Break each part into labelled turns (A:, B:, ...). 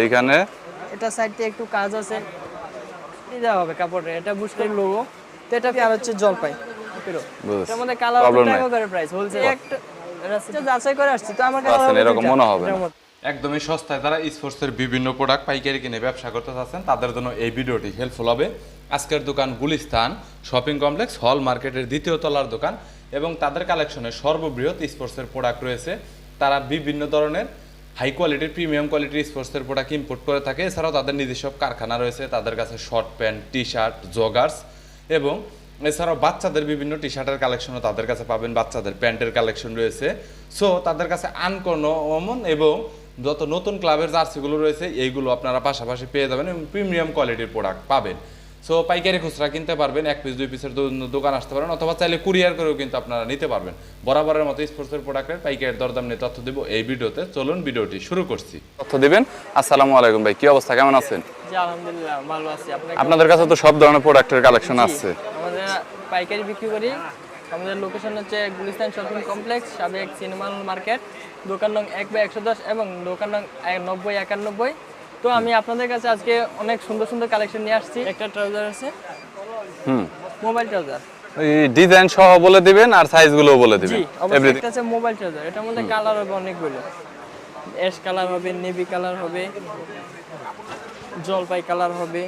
A: এইখানে?
B: এটা সাইড থেকে একটু কাজ আছে। দেওয়া হবে কাপড়ে এটা বুঝতে লোগো। তো এটা আর হচ্ছে জলপাই। এটার মধ্যে কালার টাকা করে প্রাইস হোলসেল একটা এটা যাচাই করে আসছি তো আমার কাছে
A: এরকম মনে হবে।
C: একদমই সস্তায় যারা স্পোর্টসের বিভিন্ন প্রোডাক্ট পাইকারি কিনে ব্যবসা করতে চাচ্ছেন তাদের জন্য এই ভিডিওটি হেল্পফুল হবে। আজকের দোকান গুলিস্তান শপিং কমপ্লেক্স হল মার্কেটের দ্বিতীয় তলার দোকান এবং তাদের কালেকশনে সর্ববৃহৎ স্পোর্টসের প্রোডাক্ট রয়েছে। তারা বিভিন্ন ধরনের হাই কোয়ালিটির, প্রিমিয়াম কোয়ালিটির স্পোর্টসের প্রোডাক্ট ইম্পোর্ট করে থাকে। এছাড়াও তাদের নিজস্ব কারখানা রয়েছে, তাদের কাছে short pant T shirt joggers এবং এছাড়াও বাচ্চাদের বিভিন্ন টি শার্টের কালেকশনও তাদের কাছে পাবেন, বাচ্চাদের প্যান্টের কালেকশন রয়েছে। সো তাদের কাছে আনকমন এবং যত নতুন ক্লাবের জার্সিগুলো রয়েছে, এইগুলো আপনারা পাশাপাশি পেয়ে যাবেন এবং প্রিমিয়াম কোয়ালিটির প্রোডাক্ট পাবেন। সো পাইকারি খুচরা কিনতে পারবেন এক পিস দুই পিসের দোকান আসতে পারেন অথবা চাইলে কুরিয়ার করেও কিন্তু আপনারা নিতে পারবেন। বরাবরের মতো স্পোর্টসের প্রোডাক্টের পাইকারি দরদাম নিয়ে তথ্য দেবো এই ভিডিওতে। চলুন ভিডিওটি শুরু করছি।
A: তথ্য দিবেন। আসসালামু আলাইকুম ভাই কি অবস্থা? কেমন আছেন?
B: আলহামদুলিল্লাহ ভালো আছি।
A: আপনাদের কাছে তো সব ধরনের প্রোডাক্টের কালেকশন আছে।
B: আমাদের পাইকারি বিক্রি করি। আমাদের লোকেশন হচ্ছে গুলিস্তান শপিং কমপ্লেক্স সাবেক সিনেমা মার্কেট দোকান নং এক বাই একশো দশ এবং দোকান নং এক- নব্বই একানব্বই। তো আমি আপনাদের কাছে আজকে অনেক সুন্দর সুন্দর কালেকশন নিয়ে আসছি। একটা ট্রাউজার আছে।
A: হুম।
B: মোবাইল ট্রাউজার
A: এই ডিজাইন সহ বলে দিবেন আর সাইজগুলোও বলে
B: জি
A: দিবেন।
B: অবশ্যই।
A: এভরিথিং
B: একটা আছে মোবাইল ট্রাউজার এটার মধ্যে কালার হবে অনেকগুলো। অ্যাশ কালার হবে নেভি কালার হবে জলপাই কালার হবে।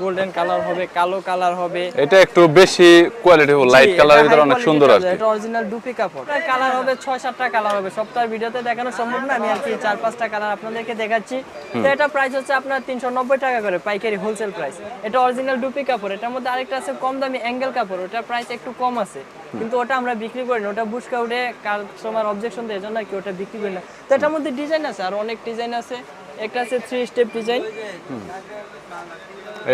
B: গোল্ডেন কালার হবে কালো কালার হবে।
A: এটা একটু বেশি কোয়ালিটি হবে লাইট কালারের ভিতরে অনেক সুন্দর কি।
B: এটা অরিজিনাল ডুপি কাপড় কালার হবে ছয় সাতটা কালার হবে। সপ্তাহের ভিডিওতে দেখানো সম্ভব না আমি আর কি চার পাঁচটা কালার আপনাদেরকে দেখাচ্ছি। তো এটা প্রাইস হচ্ছে আপনার তিনশো নব্বই টাকা করে পাইকারি হোলসেল প্রাইস এটা অরিজিনাল ডুপি কাপড় এটার মধ্যে আরেকটা আছে কম দামি অ্যাঙ্গেল কাপড় ওটার প্রাইস একটু কম আছে। কিন্তু ওটা আমরা বিক্রি করি না ওটা বুসকা উঠে কাস্টমার অবজেকশন দেয় জন্য কি ওটা বিক্রি করি না। তো এটার মধ্যে ডিজাইন আছে আর অনেক ডিজাইন আছে। একটা আছে থ্রি স্টেপ ডিজাইন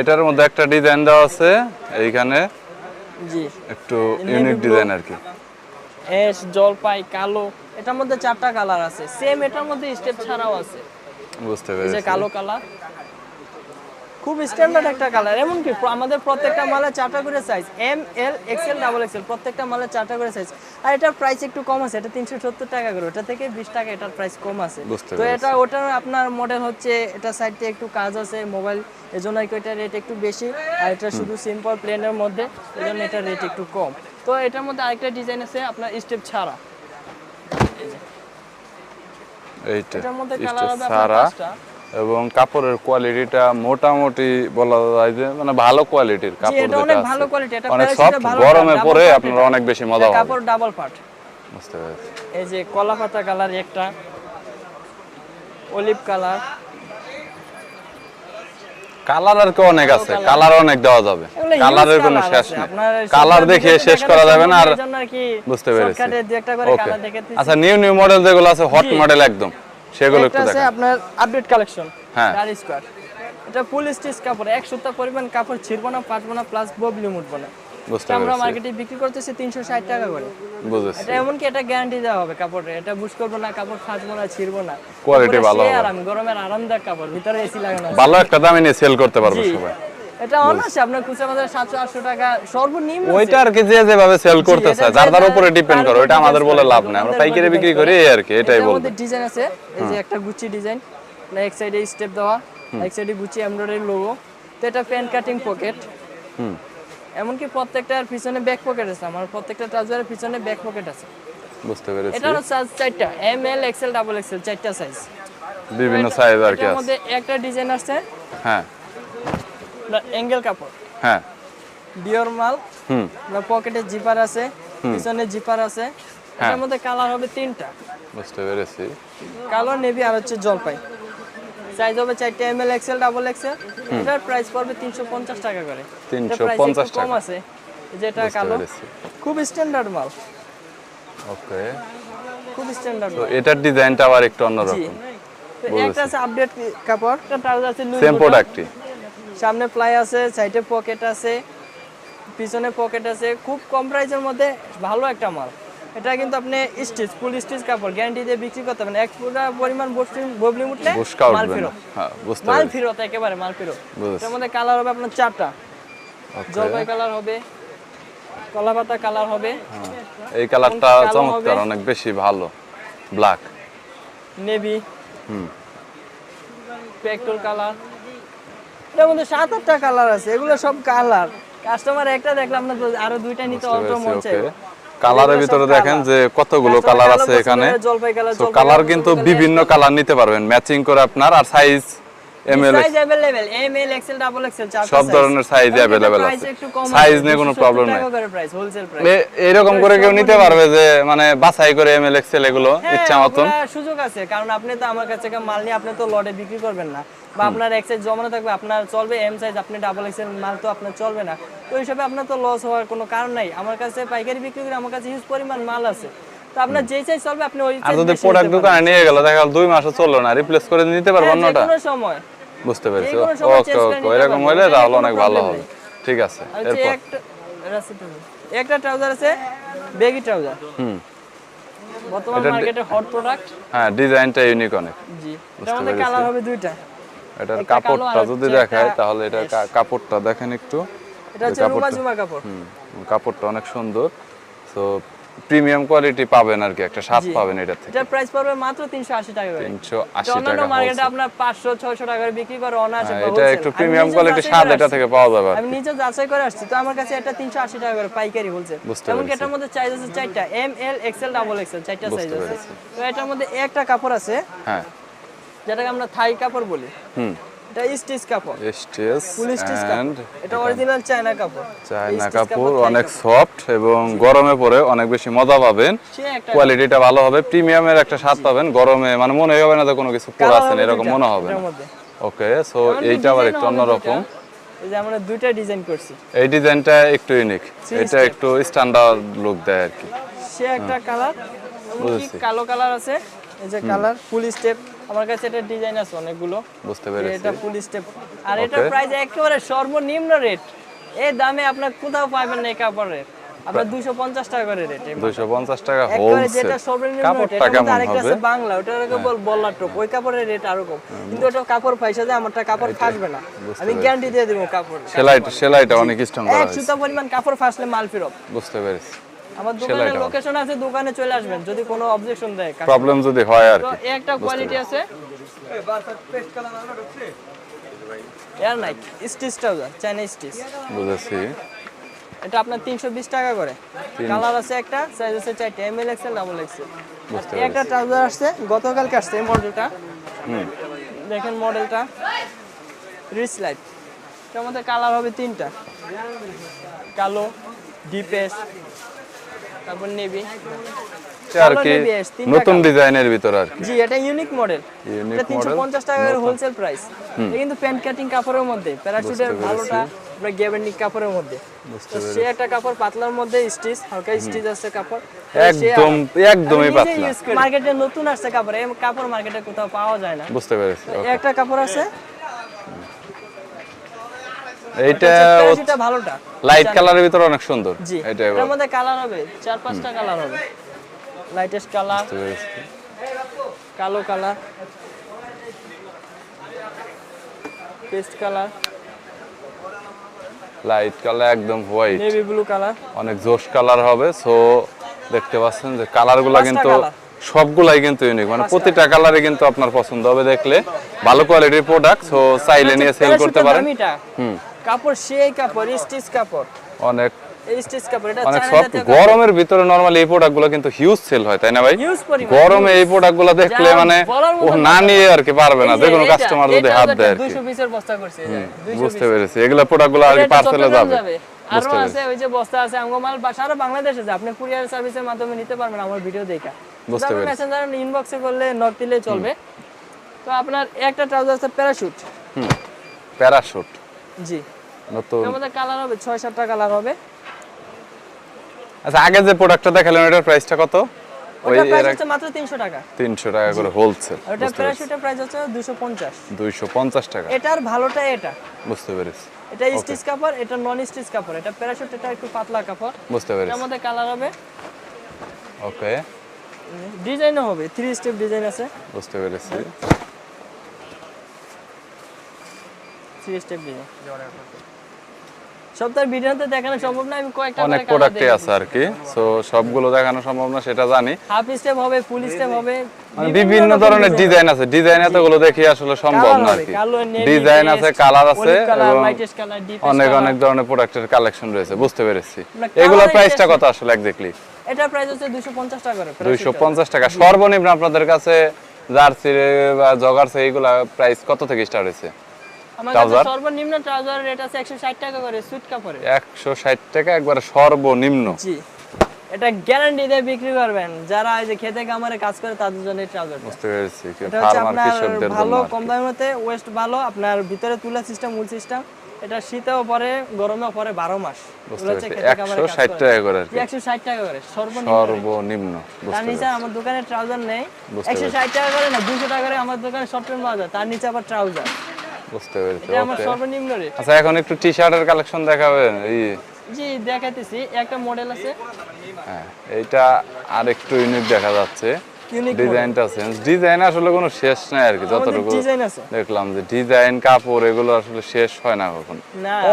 A: এটার মধ্যে একটা ডিজাইন দেওয়া আছে এইখানে
B: জি।
A: একটু ইউনিক ডিজাইন আর কি।
B: অ্যাশ জলপাই কালো এটার মধ্যে চারটা কালার আছে। সেম এটার মধ্যে স্টেপ ছাড়াও আছে।
A: বুঝতে পেরেছি।
B: কালো কালার খুব স্ট্যান্ডার্ড একটা কালার এমনকি প্র- আমাদের প্রত্যেকটা মালে চারটা করে size M L XL double XL প্রত্যেকটা মালে চারটা করে সাইজ আর এটার প্রাইস একটু কম আছে এটা তিনশো সত্তর টাকা করে ওটা থেকে বিশ টাকা এটার প্রাইস কম আছে। তো এটা ওটার আপনার মডেল হচ্ছে এটা সাইড একটু কাজ আছে মোবাইল এজন্য কি এটার রেট একটু বেশি আর এটা শুধু সিম্পল প্লেনের মধ্যে এজন্য এটার রেট একটু কম। তো এটার মধ্যে আরেকটা ডিজাইন আছে আপনার স্টেপ ছাড়া।
A: এইটা
B: এটার মধ্যে কালার হবে আপনার
A: এবং কাপড়ের কোয়ালিটিটা মোটামুটি বলা যায় যে মানে ভালো কোয়ালিটির কাপড়
B: এটা
A: যেটা
B: অনেক
A: আছে।
B: ভালো quality, এটা
A: অনেক সফট গরমে পরে আপনারা অনেক বেশি মজা হবে।
B: কাপড় ডাবল পার্ট
A: বুঝতে পেরেছি।
B: এই যে কলা পাতা কালার একটা অলিভ কালার
A: কালার আর কি অনেক আছে কালার অনেক দেওয়া যাবে। কালারের কোনো শেষ নেই। কালার দেখে শেষ করা যাবে না আর বুঝতে পেরেছি।
B: একটা করে কালার দেখে
A: আচ্ছা নিউ নিউ মডেল যেগুলো আছে হট মডেল একদম। সেগুলো একটু দেখেন।
B: আপনার আপডেট কালেকশন
A: হ্যাঁ।
B: চার স্কোয়ার এটা ফুল স্টিচ কাপড় এক সপ্তাহ পরিমাণ কাপড় ছিড়বো না ফাটবো না প্লাস ববলি মুটবো না। আমরা মার্কেটে বিক্রি করতেছি তিনশো ষাট টাকা করে।
A: বুঝেছি।
B: এটা এমনকি এটা গ্যারান্টি দেওয়া হবে কাপড়ে। এটা বুঝ করব না কাপড় ফাটবো না ছিড়বো না। কাপড়ের
A: ভালো হবে।
B: আরাম গরমের আরামদায়ক কাপড় ভিতরে এসি লাগানো।
A: ভালো একটা দামে নিয়ে সেল করতে পারবে সবাই।
B: এটা অনাসে আপনার খুচরা বাজারে সাতশো আটশো টাকা সর্বনিম্ন
A: ওইটা আর কি যে যেভাবে সেল করতেছে যার যার উপরে ডিপেন্ড করে ওইটা আমাদের বলে লাভ নেই। আমরা পাইকারি বিক্রি করি আর কি এটাই বলব।
B: মধ্যে ডিজাইন আছে এই যে একটা গুচি ডিজাইন এক সাইডে স্টেপ দেওয়া এক সাইডে গুচি এমব্রয়ডারি লোগো তো এটা প্যান্ট কাটিং পকেট
A: হুম।
B: এমনকি প্রত্যেকটার পিছনে ব্যাক পকেট আছে আমার প্রত্যেকটা ট্রাউজারের পিছনে ব্যাক পকেট আছে।
A: বুঝতে পেরেছি।
B: এটারও সাইজ চারটা M L XL double XL চারটা সাইজ
A: বিভিন্ন সাইজ আর কি আছে।
B: মধ্যে একটা ডিজাইন আছে
A: হ্যাঁ।
B: অ্যাঙ্গেল কাপড়।
A: হ্যাঁ।
B: ডিওর মাল
A: হুম।
B: পকেটে জিপার আছে পিছনে জিপার আছে
A: হ্যাঁ।
B: এটার মধ্যে কালার হবে তিনটা।
A: বুঝতে পেরেছি।
B: কালো নেভি আর হচ্ছে জলপাই। সাইজ হবে চারটে M L XL double XL এটার প্রাইস পড়বে তিনশো পঞ্চাশ টাকা করে।
A: তিনশো
B: এটার price কম আছে। যেটা কালো। খুব স্ট্যান্ডার্ড মাল।
A: ওকে।
B: খুব স্ট্যান্ডার্ড
A: তো এটার ডিজাইনটা আবার একটু অন্যরকম।
B: একটা আছে আপডেট কাপড় একটা আছে
A: সেম প্রোডাক্টই
B: সামনে প্লাই আছে সাইডে পকেট আছে পিছনে পকেট আছে। খুব কম প্রাইসের মধ্যে ভালো একটা মাল। এটা কিন্তু আপনি স্টিচ ফুল স্টিচ কাপড় গ্যারান্টি দিয়ে বিক্রি করতে পারেন। এক পুরা পরিমাণ ববলি উঠলে মাল ফেরত।
A: হ্যাঁ
B: মাল ফেরত একেবারে মাল ফেরত।
A: বুঝেছি।
B: এটার মধ্যে কালার হবে আপনার চারটা। জলপাই কালার হবে কলাপাতা কালার হবে।
A: এই কালারটা চমৎকার অনেক বেশি ভালো। ব্ল্যাক
B: নেভি
A: হুম।
B: পেট্রোল কালার এর মধ্যে সাত আটটা কালার আছে এগুলো সব কালার কাস্টমার একটা দেখলাম না আরও দুইটা নিতে অল্প মন চাই
A: কালারের ভিতরে দেখেন যে কতগুলো কালার আছে এখানে।
B: কালার
A: কিন্তু বিভিন্ন কালার নিতে পারবেন ম্যাচিং করে আপনার আর size M L
B: size available M L XL double XL চার
A: সব ধরনের size available আছে। Size নিয়ে কোনো problem নাই।
B: করে প্রাইস হোলসেল প্রাইস
A: এরকম করে কেউ নিতে পারবে যে মানে বাছাই করে এম এল এক্সেল এগুলো
B: হ্যাঁ,
A: ইচ্ছা মতন
B: সুযোগ আছে কারণ আপনি তো আমার কাছে থেকে মাল নিয়ে আপনি তো লটে বিক্রি করবেন না বা আপনার এক সাইজ জমানো থাকবে আপনার চলবে এম সাইজ আপনি ডাবল এক্সেল মাল তো আপনার চলবে না তো ওই হিসাবে আপনার তো লস হওয়ার কোনো কারণ নাই আমার কাছে পাইকারি বিক্রি করে আমার কাছে হিউজ পরিমাণ মাল আছে তো আপনার যেই সাইজ চলবে আপনি ওই
A: আর
B: size
A: যদি
B: বেশি
A: প্রোডাক্ট
B: নিতে
A: দোকানে নিয়ে গেল দেখা গেল দুই মাসও চললো না রিপ্লেস করে নিতে পারবো
B: পারবেন। হ্যাঁ,
A: অন্যটা
B: যে কোনো সময়
A: বুঝতে পেরেছি। ওকে ওকে এরকম। হইলে
B: এটা
A: তাহলে অনেক ভালো হবে। ঠিক আছে এরপর?
B: একটা ট্রাউজার আছে বেগি ট্রাউজার
A: হুম।
B: বর্তমান মার্কেটে হট প্রোডাক্ট
A: হ্যাঁ ডিজাইনটা ইউনিক অনেক।
B: জি
A: বুঝতে
B: এটার কালার হবে দুইটা।
A: এটার কাপড়টা যদি দেখায় তাহলে কাপড়টা দেখেন একটু।
B: এটা হচ্ছে রুমা জুমা কাপড়।
A: হুম কাপড়টা অনেক সুন্দর। তো প্রিমিয়াম কোয়ালিটি পাবেন আর কি একটা স্বাদ পাবেন এটা থেকে।
B: এটার প্রাইস পড়বে মাত্র 380 টাকা করে।
A: তিনশো
B: এটা
A: আশি
B: অন্যান্য
A: টাকা
B: মার্কেটে। আপনার 500 600 টাকা করে বিক্রি করে অনায়াসে
A: হ্যাঁ,
B: বা
A: এটা একটু প্রিমিয়াম
B: যাচাই
A: স্বাদ এটা। থেকে পাওয়া যাবে
B: আমি নিজে যাচাই করে আসছি। তো আমার কাছে এটা 380 টাকা করে পাইকারি
A: বলছে
B: এমনকি এটার মধ্যে সাইজ আছে চারটা। M L XL double XL চারটা সাইজ আছে। তো এটার মধ্যে একটা কাপড় আছে
A: হ্যাঁ।
B: যেটাকে আমরা থাই কাপড় বলি।
A: হুম।
B: এটা স্টিচ কাপড়।
A: স্টেজ
B: ফুল স্টিচ কাপড়। এটা অরিজিনাল চায়না কাপড়।
A: চায়না কাপড় অনেক সফট এবং গরমে পরে অনেক বেশি মজা পাবেন। কোয়ালিটিটা ভালো হবে প্রিমিয়ামের একটা স্বাদ পাবেন। গরমে মানে মনে হবে না যে কোনো কিছু পরে আছেন এরকম মনে হবে না। ওকে সো এইটা আবার একটু অন্যরকম
B: এই যে আমরা দুইটা ডিজাইন করছি।
A: এই ডিজাইনটা একটু ইউনিক এটা একটু স্ট্যান্ডার্ড লুক দেয় আর কি।
B: সে একটা কালার
A: বুঝেছি।
B: কালো কালার আছে? এই যে কালার ফুল স্টেপ আমার কাছে এটা ডিজাইন আছে অনেকগুলো।
A: বুঝতে পেরেছি।
B: এটা ফুল স্টেপ আর এটা প্রাইস একেবারে সর্বনিম্ন রেট এই দামে আপনার কোথাও পাবেন না এই কাপড়ের আপনার দুইশো পঞ্চাশ টাকা করে রেট
A: দুইশো পঞ্চাশ টাকা
B: একেবারে
A: হোলসেল
B: যেটা সর্বনিম্ন
A: কাপড়টা কেমন হবে? হ্যাঁ।
B: আছে বাংলা ওটাকে বল বল্লার টপ ওই কাপড়ের রেট আরও কম। কিন্তু ওটা কাপড় পয়সা যায় আমারটা কাপড় ফাটবে না। আমি গ্যারান্টি দিয়ে দেবো কাপড়
A: সেলাইটা সেলাইটা অনেক স্ট্রং করা
B: এক সুতা পরিমাণ কাপড় ফাসলে মাল ফেরত।
A: বুঝতে পেরেছি।
B: আমার দোকানের লোকেশন আছে দোকানে চলে আসবেন যদি কোনো অবজেকশন দেয়।
A: প্রবলেম যদি হয় আর
B: তো
A: কি
B: একটা কোয়ালিটি আছে। Air Nike stitch trouser China stitch
A: বুঝেছি।
B: এটা আপনার তিনশো বিশ টাকা করে। কালার আছে একটা সাইজ আছে চারটে M L XL double
A: XL
B: একটা ট্রাউজার আসছে গতকালকে আসছে এই মডেলটা দেখেন মডেলটা রিচ লাইট এটার মধ্যে কালার হবে তিনটা। কালো ডিপেস তারপর নেভি
A: আর কি নতুন ডিজাইনের ভিতর আর
B: জি এটা ইউনিক মডেল এটা তিনশো
A: model,
B: পঞ্চাশ টাকার হোলসেল প্রাইস এটা কিন্তু প্যান্ট কাটিং কাপড়ের মধ্যে। প্যারাশুটের ভালোটা আপনার কাপড়ের মধ্যে। সে একটা কাপড় পাতলার মধ্যে স্টিচ হালকা স্টিচ আছে কাপড়।
A: একদম একদমই পাতলা।
B: মার্কেটে নতুন আসছে কাপড়। এই কাপড় মার্কেটে কোথাও পাওয়া যায় না।
A: বুঝতে পেরেছি
B: একটা কাপড় আছে
A: এইটা
B: প্যারাশুটটা ভালোটা।
A: লাইট কালারের ভিতর অনেক সুন্দর। এটা
B: এর মধ্যে কালার হবে চার পাঁচটা কালার হবে। লাইটেস্ট কালার কালো colour paste colour
A: light colour একদম হোয়াইট
B: নেভি ব্লু কালার
A: অনেক জোশ কালার হবে সো দেখতে পাচ্ছেন যে কালারগুলো কিন্তু সবগুলাই কিন্তু ইউনিক মানে প্রতিটা কালারে কিন্তু আপনার পছন্দ হবে দেখলে। ভালো কোয়ালিটির প্রোডাক্ট সো চাইলে নিয়ে সেল করতে পারেন। হুম।
B: কাপড় সেই কাপড় স্টিচ কাপড়।
A: অনেক
B: এই স্টিচ কাপড় এটা
A: অনেক সফট গরমের ভিতরে নরমালি এই প্রোডাক্টগুলো কিন্তু হিউজ সেল হয় তাই না ভাই? গরমে এই প্রোডাক্টগুলো দেখলে মানে ও না
B: না।
A: নিয়ে আর কি পারবে না যে কোনো কাস্টমার যদি হাত দেয় আর কি।
B: 200 পিসের বস্তা করছে এই যে, 200
A: বুঝতে পেরেছি। এগুলো প্রোডাক্টগুলো আর কি পার্সেলে যাবে। আরও
B: আছে ওই যে বস্তা আছে আমগো বা সারা বাংলাদেশে যে আপনি কুরিয়ার সার্ভিসের মাধ্যমে নিতে পারবেন আমার ভিডিও দেখা।
A: বুঝতে
B: আপনি
A: পেরেছি।
B: মেসেঞ্জার ইনবক্সে করলে নক দিলে চলবে। তো আপনার একটা ট্রাউজার আছে প্যারাশুট
A: প্যারাশুট
B: জি।
A: নতুন।
B: এর কালার হবে ছয় সাতটা কালার হবে।
A: আচ্ছা আগে যে প্রোডাক্টটা দেখালেন ওটার প্রাইসটা কত?
B: ওটা প্রাইস হচ্ছে মাত্র তিনশো টাকা।
A: তিনশো টাকা করে হোলসেল
B: আর ওটা প্রাইস হচ্ছে দুশো পঞ্চাশ।
A: দুইশো পঞ্চাশ টাকা।
B: এটার ভালোটা এটা।
A: বুঝতে পেরেছি।
B: এটা স্টিচ কাপড় এটা নন স্টিচ কাপড়। এটা প্যারাশুট এটা একটু পাতলা কাপড়।
A: বুঝতে পেরেছি।
B: মধ্যে কালার হবে।
A: ওকে
B: ডিজাইনও হবে থ্রি স্টেপ ডিজাইন আছে।
A: বুঝতে পেরেছি।
B: থ্রি স্টেপ ডিজাইন সপ্তাহের ভিডিওতে দেখানো সম্ভব না আমি কয়েকটা
A: অনেক প্রোডাক্টই আছে আর কি। তো সবগুলো দেখানো সম্ভব না সেটা জানি।
B: হাফ স্টেপ হবে ফুল স্টেপ হবে
A: মানে বিভিন্ন ধরনের ডিজাইন আছে। ডিজাইন এতগুলো দেখি আসলে সম্ভব না আর কি। ডিজাইন আছে কালার আছে অনেক অনেক ধরনের প্রোডাক্টের কালেকশন রয়েছে বুঝতে পেরেছি। এগুলোর প্রাইসটা কত আসলে
B: এটা প্রাইস হচ্ছে 250 টাকা করে
A: দুইশো পঞ্চাশ টাকা। সর্বনিম্ন আপনাদের কাছে জার্সি বা জগার্সি এইগুলা প্রাইস কত থেকে স্টার্ট হয়েছে?
B: আমার সর্বনিম্ন ট্রাউজার রেট আছে 160 টাকা করে সুইট কাপড়ে
A: একশো ষাট টাকা একবারে সর্বনিম্ন।
B: জি। এটা গ্যারান্টি দিয়ে বিক্রি করবেন। যারা এই যে খেতে কামারে কাজ করে তাদের জন্য এই ট্রাউজার
A: বুঝতে পেরেছি।
B: এটা হচ্ছে আপনার ভালো কম
A: কি।
B: ওয়েস্ট ভালো আপনার ভিতরে তুলা সিস্টেম মূল সিস্টেম এটা শীতেও পরে গরমেও পরে বারো মাস।
A: একশো ষাট। টাকা করে আর কি।
B: একশো ষাট টাকা করে সর্বনিম্ন
A: সর্বনিম্ন
B: তার নিচে আমার দোকানে ট্রাউজার নেই।
A: বুঝতে
B: একশো ষাট টাকা করে না দুশো টাকা করে আমার দোকানে শর্ট প্যান্ট পাওয়া যায় তার নিচে আবার ট্রাউজার।
A: বুঝতে পেরেছি
B: আমার সর্বনিম্ন রেট
A: আচ্ছা এখন একটু টি শার্টের কালেকশন দেখাবেন এই।
B: জি দেখাইতেছি একটা মডেল আছে।
A: হ্যাঁ এইটা আর একটু ইউনিক দেখা যাচ্ছে। ডিজাইনটা ডিজাইন আসলে কোনো শেষ নাই আর কি যতটুকু দেখলাম যে ডিজাইন কাপড় এগুলো আসলে শেষ হয় না কখন।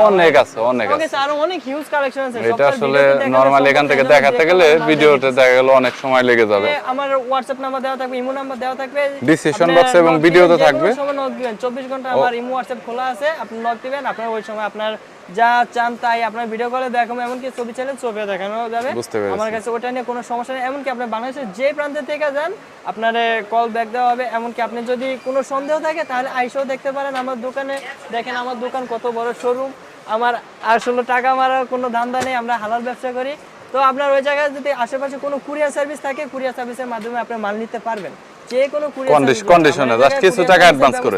A: অনেক আছে অনেক আছে।
B: আরও অনেক হিউজ কালেকশন আছে।
A: এটা আসলে নরমালি এখান থেকে দেখাতে গেলে ভিডিওতে দেখা গেল অনেক সময় লেগে যাবে।
B: আমার হোয়াটসঅ্যাপ নাম্বার দেওয়া থাকবে ইমো নাম্বার দেওয়া থাকবে।
A: Description
B: আপনার
A: এবং ভিডিওতে থাকবে।
B: কোনো দিবেন 24 ঘণ্টা আমার ইমো হোয়াটসঅ্যাপ খোলা আছে আপনি নক দিবেন আপনার ওই সময় আপনার যা চান তাই আপনার ভিডিও কলে দেখাবো এমনকি ছবি চাইলে ছবি দেখানো যাবে। আমার কাছে ওটা নিয়ে কোনো সমস্যা নেই এমনকি আপনি বাংলাদেশের যে প্রান্তে থেকে যান আপনার কল ব্যাক দেওয়া হবে। এমনকি আপনি যদি কোনো সন্দেহ থাকে তাহলে আইসেও দেখতে পারেন আমার দোকানে। দেখেন আমার দোকান কত বড় শোরুম আমার আসলে টাকা মারার কোনো ধান্দা নেই আমরা হালাল ব্যবসা করি। তো আপনার ওই জায়গায় যদি আশেপাশে কোনো কুরিয়ার সার্ভিস থাকে কুরিয়ার সার্ভিসের মাধ্যমে আপনি মাল নিতে পারবেন। যে কোনো
A: কন্ডিশন কন্ডিশনে জাস্ট কিছু টাকা অ্যাডভান্স করে।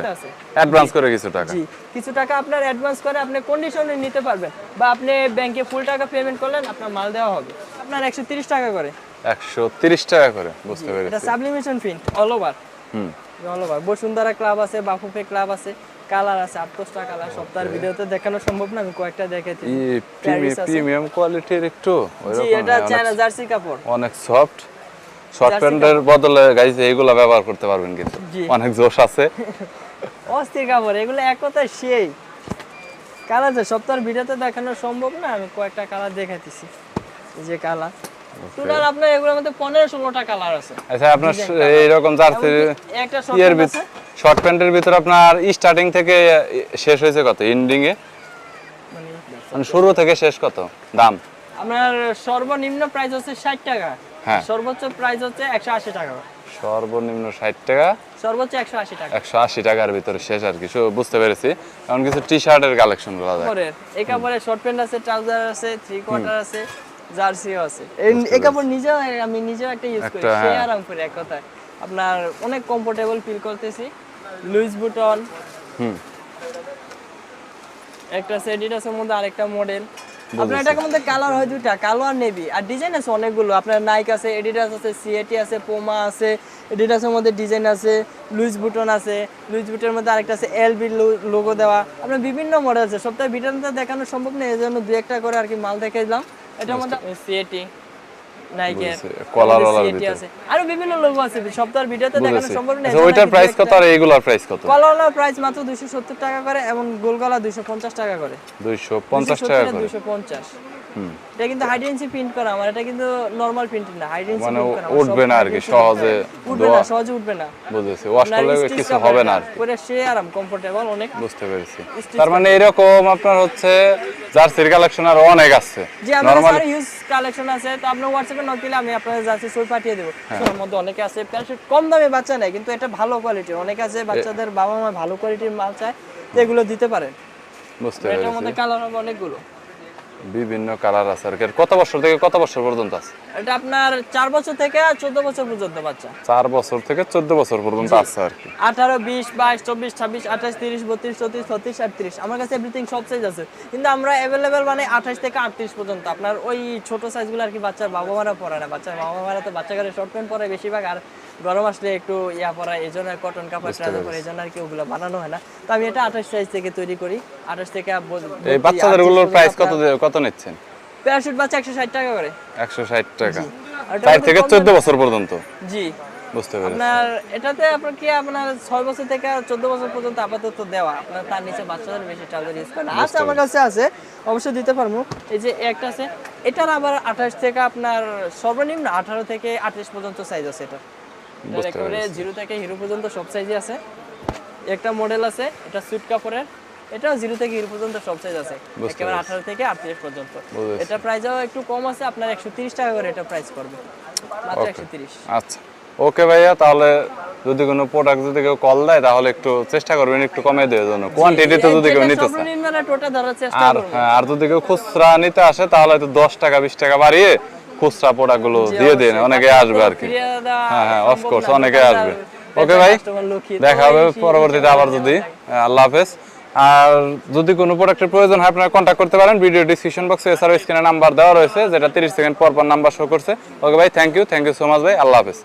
A: অ্যাডভান্স করে কিছু টাকা।
B: জি কিছু টাকা আপনার অ্যাডভান্স করে আপনি কন্ডিশনে নিতে পারবেন। বা আপনি ব্যাংকে ফুল টাকা পেমেন্ট করলেন আপনার মাল দেওয়া হবে। আপনার একশো তিরিশ টাকা করে।
A: একশো তিরিশ টাকা করে বুঝতে
B: এটা সাবলিমেশন প্রিন্ট অল ওভার
A: হুম।
B: অল ওভার বসুন্ধরা ক্লাব আছে বাফুফে ক্লাব আছে কালার আছে আট দশটা কালার সপ্তাহের ভিডিওতে দেখানো সম্ভব না আমি কয়েকটা দেখেছি
A: প্রিমিয়াম কোয়ালিটির একটু
B: জি এটা
A: হ্যাঁ,
B: চায়না জার্সি কাপড়।
A: অনেক সফট শর্ট প্যান্টের বদলে গাইজ এইগুলা ব্যবহার করতে পারবেন কিন্তু। অনেক জোশ আছে।
B: অস্থির কাপড় এগুলো এক কথায় সেই। কালার যে সপ্তাহের ভিডিওতে দেখানো সম্ভব না আমি কয়েকটা কালার দেখাইতেছি। যে কালার। টোটাল আপনার এগুলোর মধ্যে পনেরো ষোলোটা কালার আছে।
A: আচ্ছা আপনার এইরকম জার্সি
B: একটা
A: ইয়ের
B: pant
A: শর্ট প্যান্টের ভিতর আপনার স্টার্টিং থেকে শেষ হয়েছে কত? এন্ডিং এ?
B: মানে
A: মানে শুরু থেকে শেষ কত? দাম?
B: আপনার সর্বনিম্ন প্রাইস হচ্ছে ষাট টাকা।
A: হ্যাঁ।
B: সর্বোচ্চ প্রাইস হচ্ছে একশো আশি টাকা।
A: সর্বনিম্ন ষাট টাকা।
B: সর্বোচ্চ একশো আশি টাকা।
A: একশো আশি টাকার ভিতরে শেষ আর কি শু- বুঝতে পেরেছি। এমন কিছু টি শার্টের কালেকশন করা যায়
B: এই কাপড়ের শর্ট প্যান্ট আছে ট্রাউজার আছে থ্রি কোয়ার্টার আছে জার্সিও আছে। এই কাপড় নিজেও আমি নিজেও একটা ইউজ করি সে। আরাম করে এক কথায়। আপনার অনেক কমফোর্টেবল ফিল করতেছি। লুইস বুটন
A: হুম।
B: একটা সেডিটাসের মধ্যে আরেকটা মডেল আপনার এটার মধ্যে কালার হয় দুইটা কালো আর নেভি আর ডিজাইন আছে অনেকগুলো। আপনার নাইক আছে এডিডাস আছে সিএটি আছে পোমা আছে এডিডাসের মধ্যে ডিজাইন আছে লুইস বুটন আছে লুইস বুটনের মধ্যে আরেকটা আছে এলবি লোগো দেওয়া। আপনার বিভিন্ন মডেল আছে। সপ্তাহে ভিডিওতে দেখানো সম্ভব নেই এই জন্য দু একটা করে আর কি মাল দেখে দিলাম এটার মধ্যে সিএটি নাইকের
A: বুঝেছি। Collar ভিতরে।
B: আছে। আরও বিভিন্ন লোগো আছে সপ্তাহের ভিডিওতে দেখানো সম্ভব নেই
A: আচ্ছা ওইটার প্রাইস কত আর এইগুলোর প্রাইস কত?
B: কলার প্রাইস মাত্র দুইশো সত্তর টাকা করে এবং গোলগলা দুইশো পঞ্চাশ টাকা করে।
A: দুইশো পঞ্চাশ টাকা করে।
B: দুইশো পঞ্চাাশ। এটা কিন্তু হাইডেন্সি প্রিন্ট করা আমার এটা কিন্তু নর্মাল প্রিন্ট না হাইডেন্সি
A: মানে উঠবে না আর কি সহজে
B: উঠবে না সহজে উঠবে না।
A: বুঝেছি ওয়াশ করলে কিছু হবে না
B: এটা
A: আর কি।
B: পরে সে আরাম কমফোর্টেবল অনেক।
A: বুঝতে পেরেছি। তার মানে এরকম আপনার হচ্ছে জার্সির কালেকশন আর অনেক আছে। নরমাল
B: ইউজ কালেকশন আছে তো আপনার হোয়াটসঅ্যাপে নক দিলে আমি আপনার যাচ্ছি ছবি পাঠিয়ে দেবো।
A: হ্যাঁ।
B: সোনার মধ্যে অনেকে আছে প্যান্ট কম দামে বাচ্চা নেয় কিন্তু এটা ভালো কোয়ালিটির অনেকে আছে বাচ্চাদের বাবা মা ভালো কোয়ালিটির মাল চায় তো এগুলো দিতে পারেন।
A: বুঝতে
B: এটার
A: পেরেছি।
B: মধ্যে কালার হবে অনেকগুলো।
A: বিভিন্ন কালার আছে আর। কত বছর থেকে কত বছর পর্যন্ত আছে?
B: এটা আপনার চার বছর থেকে চোদ্দ বছর পর্যন্ত বাচ্চা।
A: চার বছর থেকে চোদ্দ বছর পর্যন্ত আছে আর কি।
B: আঠারো বিশ বাইশ চব্বিশ ছাব্বিশ আঠাশ তিরিশ বত্রিশ চৌত্রিশ ছত্রিশ আটত্রিশ। আমার কাছে এভরিথিং সব সাইজ আছে। কিন্তু আমরা অ্যাভেলেবেল মানে আঠাশ থেকে আটত্রিশ পর্যন্ত। আপনার ওই ছোট সাইজগুলো আর কি বাচ্চার বাবা মারা পরে না। বাচ্চার বাবা মারা তো বাচ্চা কারে শর্ট প্যান্ট পরে বেশিরভাগ। আর গরম আসলে একটু ইয়া পরা এই জন্য কটন কাপড় ট্রাউজার পরে এই জন্য আর কি ওগুলো বানানো হয় না। তো আমি এটা আঠাশ সাইজ থেকে তৈরি করি। আঠাশ থেকে
A: এই বাচ্চাদেরগুলোর প্রাইস কত কত নিচ্ছেন?
B: প্যারাশুট বাচ্চা একশো ষাট টাকা করে।
A: একশো ষাট টাকা। চার থেকে চোদ্দ বছর পর্যন্ত?
B: জি।
A: বুঝতে পেরেছি।
B: আপনার এটাতে আপনার কি আপনার ছয় বছর থেকে চোদ্দ বছর পর্যন্ত আপাতত দেওয়া? আপনার তার নিচে বাচ্চাদের বেশি ট্রাউজার ইউজ করে আছে আমার কাছে আছে অবশ্যই দিতে পারব। এই যে একটা আছে এটার আবার আঠাশ থেকে আপনার সর্বনিম্ন আঠারো থেকে আঠাশ পর্যন্ত সাইজ আছে এটা। একেবারে জিরো থেকে হিরো পর্যন্ত সব সাইজই আছে। একটা মডেল আছে এটা সুইট কাপড়ের এটাও জিরো থেকে হিরো পর্যন্ত সব সাইজ আছে। একেবারে আঠারো থেকে আটত্রিশ পর্যন্ত। এটা প্রাইসও একটু কম আছে আপনার একশো তিরিশ টাকা করে এটা প্রাইস পড়বে। মাত্র একশো তিরিশ।
A: আচ্ছা। ওকে ভাইয়া তাহলে যদি কোনো প্রোডাক্ট যদি কেউ কল দেয় তাহলে একটু চেষ্টা করবেন একটু কমে দেওয়ার জন্য। কোয়ান্টিটিতে যদি কেউ নিতে চায়। আর হ্যাঁ, আর যদি কেউ খুচরা নিতে আসে তাহলে তো দশ টাকা বিশ টাকা বাড়িয়ে খুচরা
B: প্রোডাক্টগুলো
A: দিয়ে দিন অনেকে আসবে আর কি। হ্যাঁ হ্যাঁ অফকোর্স অনেকে আসবে। ওকে ভাই দেখা হবে পরবর্তীতে আবার যদি হ্যাঁ, আল্লাহ হাফেজ। আর যদি কোনো প্রোডাক্টের প্রয়োজন হয় আপনারা কন্ট্যাক্ট করতে পারেন। ভিডিও ডিসক্রিপশন বক্সে এছাড়াও স্ক্রিনে নাম্বার দেওয়া রয়েছে যেটা তিরিশ সেকেন্ড পর পর নাম্বার শো করছে। ওকে ভাই thank you thank you so much ভাই আল্লাহ হাফেজ।